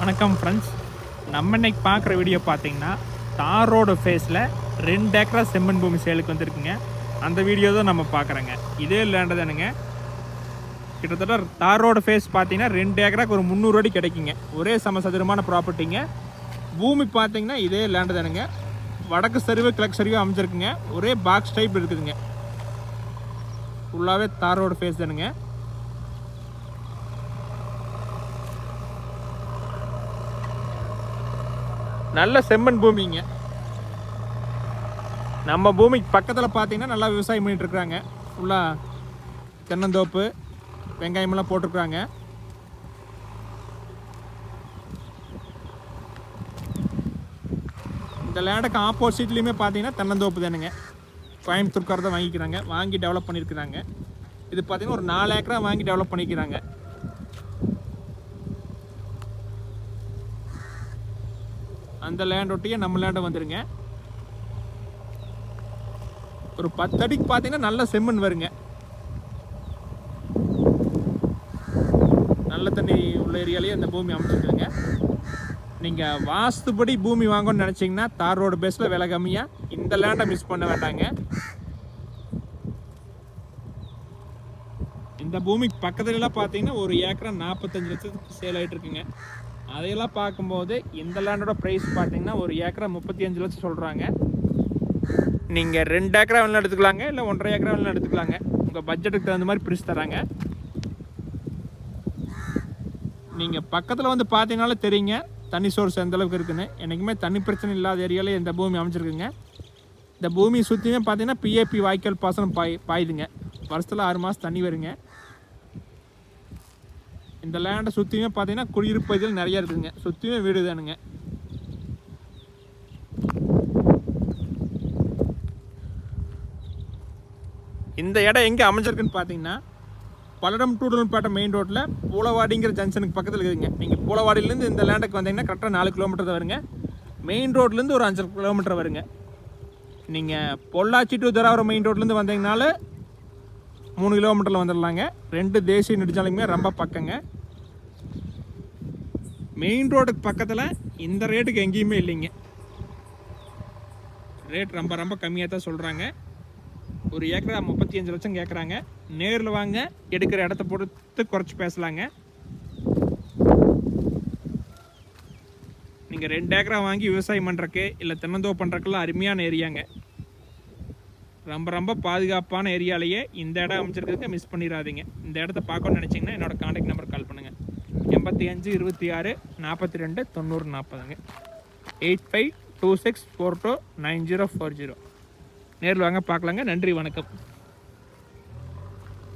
வணக்கம் ஃப்ரெண்ட்ஸ் நம்ம இன்னைக்கு பார்க்குற வீடியோ பார்த்தீங்கன்னா தார் ரோடு ஃபேஸில் ரெண்டு ஏக்கரா செம்மண் பூமி சேலுக்கு வந்திருக்குங்க. அந்த வீடியோ தான் நம்ம பார்க்குறோங்க. இதே லேண்டு தானுங்க. கிட்டத்தட்ட தார் ரோடு ஃபேஸ் பார்த்தீங்கன்னா ரெண்டு ஏக்கராக்கு ஒரு முந்நூறு அடி கிடைக்குங்க. ஒரே சமசதுரமான ப்ராப்பர்ட்டிங்க பூமி பார்த்தீங்கன்னா இதே லேண்டு தானுங்க. வடக்கு சரிவு கிழக்கு சரிவு அமைஞ்சிருக்குங்க. ஒரே பாக்ஸ் டைப் இருக்குதுங்க. ஃபுல்லாகவே தார் ரோடு ஃபேஸ் தானுங்க. நல்ல செம்மண் பூமிங்க. நம்ம பூமிக்கு பக்கத்தில் பார்த்தீங்கன்னா நல்லா விவசாயம் பண்ணிகிட்ருக்குறாங்க ஃபுல்லாக தென்னந்தோப்பு வெங்காயமெல்லாம் போட்டிருக்குறாங்க இந்த லேண்டுக்கு ஆப்போசிட்லேயுமே பார்த்தீங்கன்னா தென்னந்தோப்பு தானுங்க. கோயம்புத்தூர்கார தான் வாங்கிக்கிறாங்க. வாங்கி டெவலப் பண்ணியிருக்கிறாங்க இது பார்த்திங்கன்னா ஒரு நாலு ஏக்கரா வாங்கி டெவலப் பண்ணிக்கிறாங்க. அந்த லேண்ட் ஒட்டியே நம்ம லேண்டை வந்துடுங்க ஒரு பத்து அடிக்கு பார்த்தீங்கன்னா நல்ல செம்மண் வருங்க. நல்ல தண்ணி உள்ள ஏரியாலேயே அந்த பூமி அமைச்சிருக்குங்க நீங்கள் வாஸ்துபடி பூமி வாங்கணும்னு நினச்சிங்கன்னா தார் ரோடு பேஸில் விலை கம்மியாக இந்த லேண்டை மிஸ் பண்ண வேண்டாங்க. இந்த பூமிக்கு பக்கத்துலலாம் பார்த்தீங்கன்னா ஒரு ஏக்கரா நாற்பத்தஞ்சு லட்சத்துக்கு சேல் ஆகிட்டு இருக்குங்க. அதையெல்லாம் பார்க்கும்போது இந்த லேண்டோட ப்ரைஸ் பார்த்தீங்கன்னா ஒரு ஏக்கரை முப்பத்தி அஞ்சு லட்சம் சொல்கிறாங்க நீங்கள் ரெண்டு ஏக்கரா வேணாலும் எடுத்துக்கலாங்க இல்லை ஒன்றரை ஏக்கரா வேணாலும் எடுத்துக்கலாங்க. உங்கள் பட்ஜெட்டுக்கு தகுந்த மாதிரி பிரித்து தராங்க. நீங்கள் பக்கத்தில் வந்து பார்த்தீங்கனாலே தெரியுங்க தண்ணி சோர்ஸ் எந்த அளவுக்கு இருக்குன்னு. என்றைக்குமே தண்ணி பிரச்சனை இல்லாத ஏரியாவில் இந்த பூமி அமைச்சிருக்குங்க இந்த பூமி சுற்றியுமே பார்த்தீங்கன்னா பிஏபி வாய்க்கால் பாசனம் பாய் பாயுதுங்க. வருஷத்தில் ஆறு மாதம் தண்ணி வருங்க. இந்த லேண்டை சுற்றியுமே பார்த்தீங்கன்னா குடியிருப்பு பகுதியில் நிறைய இருக்குதுங்க. சுற்றியுமே வீடு தானுங்க. இந்த இடம் எங்கே அமைஞ்சிருக்குன்னு பார்த்தீங்கன்னா பல்லடம் டூடல்பேட்டை மெயின் ரோட்டில் பூலவாடிங்கிற ஜங்ஷனுக்கு பக்கத்தில் இருக்குதுங்க. நீங்கள் பூலவாடியிலேருந்து இந்த லேண்டுக்கு வந்தீங்கன்னா கரெக்டாக நாலு கிலோமீட்டர் வருங்க. மெயின் ரோட்லேருந்து ஒரு அஞ்சு கிலோமீட்டர் வருங்க. நீங்கள் பொள்ளாச்சி டு தராவரம் மெயின் ரோட்லேருந்து வந்தீங்கனால மூணு கிலோமீட்டரில் வந்துடலாங்க. ரெண்டு தேசிய நெடுஞ்சாலையுமே ரொம்ப பக்கங்க. மெயின் ரோடுக்கு பக்கத்தில் இந்த ரேட்டுக்கு எங்கேயுமே இல்லைங்க. ரேட் ரொம்ப ரொம்ப கம்மியாக தான் சொல்கிறாங்க ஒரு ஏக்கரா முப்பத்தி அஞ்சு லட்சம் கேட்குறாங்க நேரில் வாங்க எடுக்கிற இடத்த பொறுத்து குறைச்சி பேசலாங்க. நீங்கள் ரெண்டு ஏக்கரா வாங்கி விவசாயம் பண்ணுறக்கு இல்லை தென்னந்தோ பண்ணுறக்கெல்லாம் அருமையான ஏரியாங்க. ரொம்ப ரொம்ப பாதுகாப்பான ஏரியாலேயே இந்த இடம் அமைச்சிருக்கிறதுக்கு மிஸ் பண்ணிடாதீங்க. இந்த இடத்த பார்க்கணும்னு நினச்சிங்கன்னா என்னோட காண்டாக்ட் நம்பர் கால் பண்ணுங்கள் எண்பத்தி அஞ்சு இருபத்தி ஆறு நாற்பத்தி ரெண்டு தொண்ணூறு நாற்பதுங்க eight five two six four two nine zero four zero. நேரில் வாங்க பார்க்கலாங்க. நன்றி வணக்கம்.